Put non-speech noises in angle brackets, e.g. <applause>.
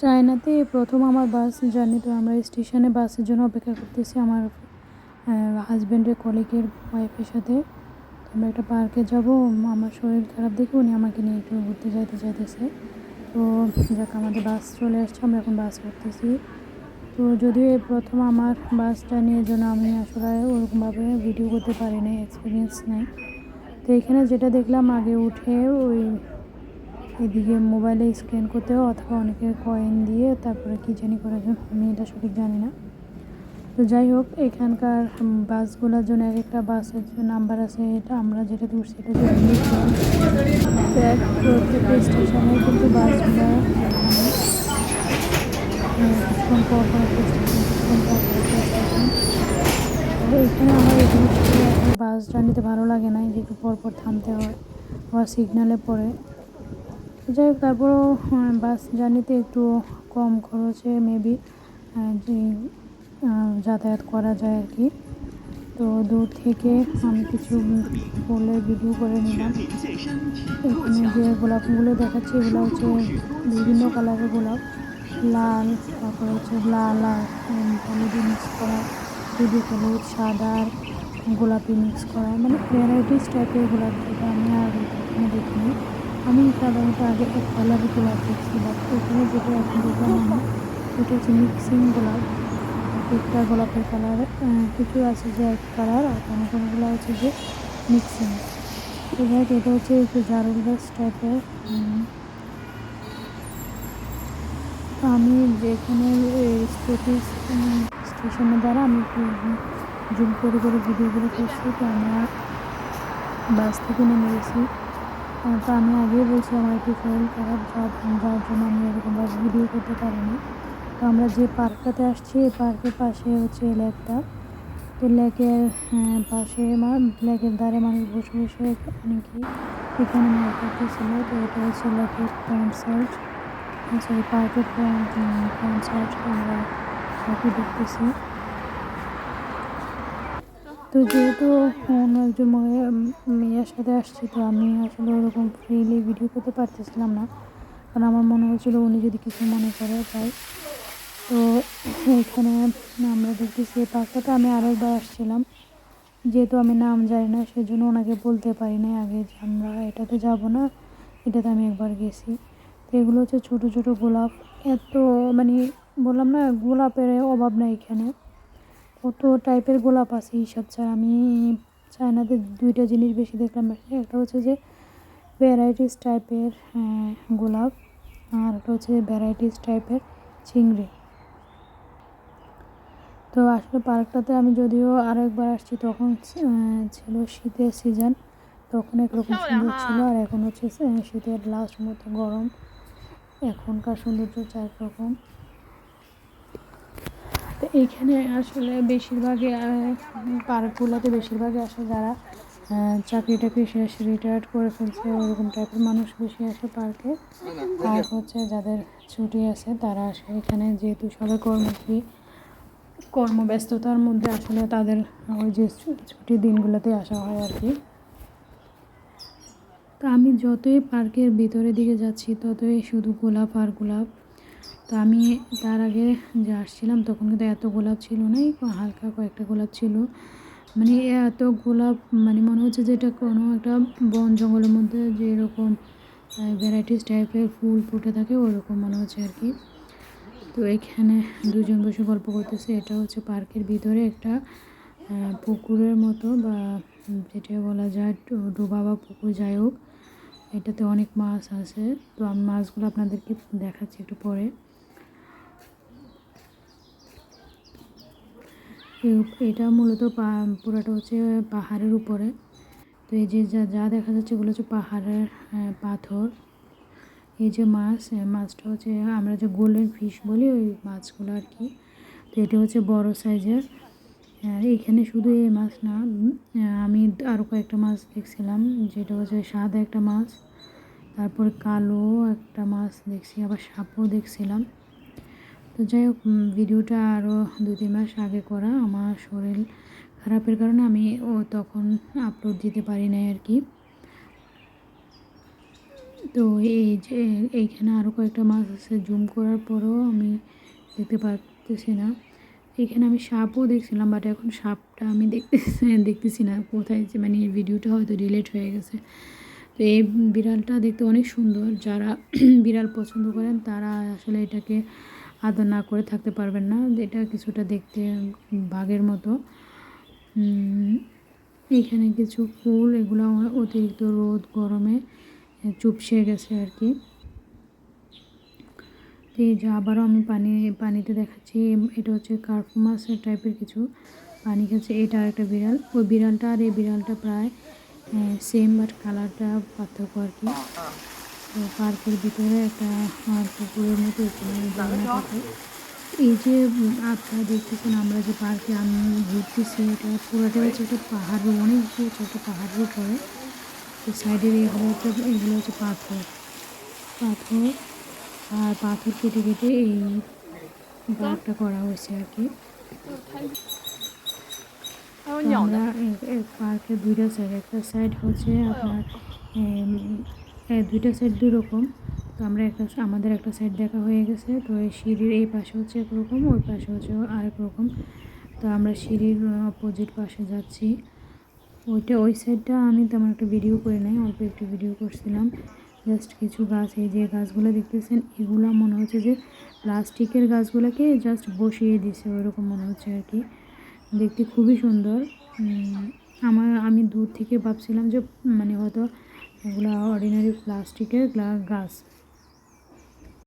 চায়নাতে প্রথম আমার বাস জার্নি, তো আমরা স্টেশনে বাসের জন্য অপেক্ষা করতেছি আমার হাজব্যান্ডের কলিগের ওয়াইফের সাথে। আমরা একটা পার্কে যাব, আমার শরীর খারাপ দেখে উনি আমাকে নিয়ে একটু ঘুরতে যাইতে চাইতেছে। তো যাক, আমাদের বাস চলে আসছে, আমরা এখন বাস করতেছি। তো যদিও এই প্রথম আমার বাস জার্নির জন্য আমি আসলে ওরকমভাবে ভিডিও করতে পারি নাই এক্সপিরিয়েন্স নেই। তো এখানে যেটা দেখলাম, আগে উঠে ওই এদিকে মোবাইলে স্ক্যান করতে হয় অথবা অনেকে কয়েন দিয়ে তারপরে কী জানি করার জন্য, আমি এটা সঠিক জানি না। তো যাই হোক, এখানকার বাসগুলোর জন্য এক একটা বাসের যে নাম্বার আছে, এটা আমরা যেটা এটা যে প্রত্যেকটা স্টেশনে কিন্তু বাসগুলো এখানে আমার এই জিনিসটা আসলে বাস জার্নিতে ভালো লাগে না, যেহেতু একটু পর পর থামতে হয় আবার সিগনালে পড়ে। যাই হোক তারপরেও বাস জার্নিতে একটু কম খরচে মেবি যাতায়াত করা যায় আর কি। তো দূর থেকে আমি কিছু ফুলের ভিডিও করে নিলাম। এখানে যে গোলাপগুলো দেখাচ্ছি, এগুলো হচ্ছে বিভিন্ন কালারের গোলাপ। লাল, তারপর হচ্ছে লাল আর হলুদ মিক্স করা। দুধি হলুদ, সাদা আর গোলাপি মিক্স করা। মানে ভ্যারাইটিস টাইপের গোলাপ যেটা আমি আর দেখিনি। আমি সাধারণত আগে এক কালারের গোলাপ বাট এখানে যেটা এখন দেখলাম আমি এটা হচ্ছে মিক্সিং গোলাপ। একটা গোলাপের কালার কিছু আছে যে এক কালার আর কোনো কোনোগুলো আছে যে মিক্সিং এবার এটা হচ্ছে একটু জারুল গাছ টাইপের আমি যেখানে স্টেশনের দ্বারা আমি একটু জুম করে করে ভিডিওগুলো করছি। তো আমরা বাস থেকে নেমে গেছি। তো আমি আগেই বলছি আমার একটু শরীর খারাপ যার জন্য আমি এরকমভাবে ভিডিও করতে পারিনি। তো আমরা যে পার্কটাতে আসছি, এই পার্কের পাশে হচ্ছে লেকটা। তো লেকের পাশে মা, লেকের ধারে মানুষ বসে বসে অনেকেই এখানে মাছ করতেছিল তো এটা হচ্ছে লেকের ফ্রন্ট সাইড সরি পার্কের ফ্রন্ট সাইড আমরা পাখি দেখতেছি। তো যেহেতু অন্য একজন মেয়ের সাথে আসছি, তো আমি আসলে ওরকম ফ্রিলি ভিডিও করতে পারতেছিলাম না। কারণ আমার মনে হচ্ছিল উনি যদি কিছু মনে করে তাই। তো এখানে আমরা দেখতেছি, এই পার্কটাতে আমি আরও একবার আসছিলাম। যেহেতু আমি নাম জানি না, সেজন্য ওনাকে বলতে পারি না আগে যে আমরা এটাতে যাব না, এটাতে আমি একবার গেছি। তো এগুলো হচ্ছে ছোটো ছোটো গোলাপ। এত মানে বললাম না, গোলাপের অভাব নাই এখানে। কত টাইপের গোলাপ আছে এইসব ছাড়া? আমি চায়নাতে দুইটা জিনিস বেশি দেখলাম। একটা হচ্ছে যে ভ্যারাইটিস টাইপের গোলাপ আর একটা হচ্ছে ভ্যারাইটিস টাইপের চিংড়ি। তো আসলে পার্কটাতে আমি যদিও আরও একবার আসছি, তখন ছিল শীতের সিজন তখন একরকম সুন্দর ছিল আর এখন হচ্ছে শীতের লাস্ট মতো গরম। এখনকার সৌন্দর্য চার রকম এইখানে আসলে বেশিরভাগই পার্কগুলোতে বেশিরভাগই আসে যারা চাকরি টাকরি শেষ রিটায়ার্ড করে ফেলছে ওরকম টাইপের মানুষ বেশি আসে পার্কে। আর হচ্ছে যাদের ছুটি আছে, তারা আসে এখানে, যেহেতু সবাই কর্মজীবী, কর্মব্যস্ততার মধ্যে আসলে তাদের ওই যে ছুটির দিনগুলোতে আসা হয় আর কি। তো আমি যতই পার্কের ভিতরের দিকে যাচ্ছি, ততই শুধু গোলাপ আর গোলাপ তো আমি তার আগে যে আসছিলাম, তখন কিন্তু এত গোলাপ ছিল না হালকা কয়েকটা গোলাপ ছিল। মানে এত গোলাপ মানে মনে হচ্ছে যে এটা কোনো একটা বন জঙ্গলের মধ্যে যে এরকম ভ্যারাইটিস টাইপের ফুল ফুটে থাকে, ওরকম মনে হচ্ছে আর কি। তো এখানে দুজন বসে গল্প করতেছে, এটা হচ্ছে পার্কের ভিতরে একটা পুকুরের মতো বা যেটা বলা যায় ডোবা বা পুকুর যাই হোক, এটাতে অনেক মাছ আছে। তো আমি মাছগুলো আপনাদেরকে দেখাচ্ছি একটু পরে। এটা মূলত পুরাটা হচ্ছে পাহাড়ের উপরে। তো এই যে যা যা দেখা যাচ্ছে এগুলো হচ্ছে পাহাড়ের পাথর। এই যে মাছ মাছটা হচ্ছে আমরা যে গোল্ডেন ফিশ বলি, ওই মাছগুলো আর কি। তো এটা হচ্ছে বড় সাইজের। আর এখানে শুধু এই মাছ না আমি আরও কয়েকটা মাছ দেখছিলাম, যেটা হচ্ছে সাদা একটা মাছ, তারপর কালো একটা মাছ দেখছি, আবার সাপও দেখছিলাম। তো যাই হোক ভিডিওটা আরও দু তিন মাস আগে করা। আমার শরীর খারাপের কারণে আমি ও তখন আপলোড দিতে পারি নাই আর কি। তো এই যে এইখানে আরও কয়েকটা মাছ আছে জুম করার পরেও আমি দেখতে পারতেছি না। এখানে আমি সাপও দেখছিলাম বাট এখন সাপটা আমি দেখতেছি দেখতেছি না কোথায় যে মানে ভিডিওটা হয়তো ডিলেট হয়ে গেছে। তো এই বিড়ালটা দেখতে অনেক সুন্দর। যারা <clears throat> বিড়াল পছন্দ করেন, তারা আসলে এটাকে আদর না করে থাকতে পারবেন না। এটা কিছুটা দেখতে বাঘের মতো। উম, এইখানে কিছু ফুল এগুলো অতিরিক্ত রোদ গরমে চুপসে গেছে আর কি। এই যে আবারও আমি পানি পানিতে দেখাচ্ছি। এটা হচ্ছে কার্প মাছের টাইপের কিছু পানি খাচ্ছে এটা আর একটা বিড়াল। ওই বিড়ালটা আর এই বিড়ালটা প্রায় সেম বাট কালারটা পার্থক্য আর কি। পার্কের ভিতরে একটা পুকুরের মতো থাকে। এই যে আপনারা দেখতেছেন আমরা যে পার্কে আমি ঘুরতেছি এটা পুরোটা হচ্ছে একটা পাহাড়ের অনেক উঁচু একটা পাহাড়ের উপরে। তো সাইডের এগুলো হচ্ছে এগুলো হচ্ছে পাথর। পাথর আর পাথর কেটে কেটে এই পার্কটা করা হয়েছে আর কি। আমরা পার্কে দুইটা সাইড একটা সাইড হচ্ছে আপনার দুইটা সাইড দুই রকম। তো আমরা একটা আমাদের একটা সাইড দেখা হয়ে গেছে। তো এই সিঁড়ির এই পাশে হচ্ছে একরকম, ওই পাশে হচ্ছে আরেক রকম। তো আমরা সিঁড়ির অপোজিট পাশে যাচ্ছি। ওইটা, ওই সাইডটা আমি তেমন একটা ভিডিও করে নাই, অল্প একটু ভিডিও করছিলাম। জাস্ট কিছু গাছ, এই যে গাছগুলো দেখতেছেন, এগুলো মনে হচ্ছে যে প্লাস্টিকের গাছগুলোকে জাস্ট বসিয়ে দিছে, ওইরকম মনে হচ্ছে আর কি। দেখতে খুবই সুন্দর। আমার, আমি দূর থেকে ভাবছিলাম যে মানে হয়তো এগুলো অর্ডিনারি প্লাস্টিকের গ্লা- গাছ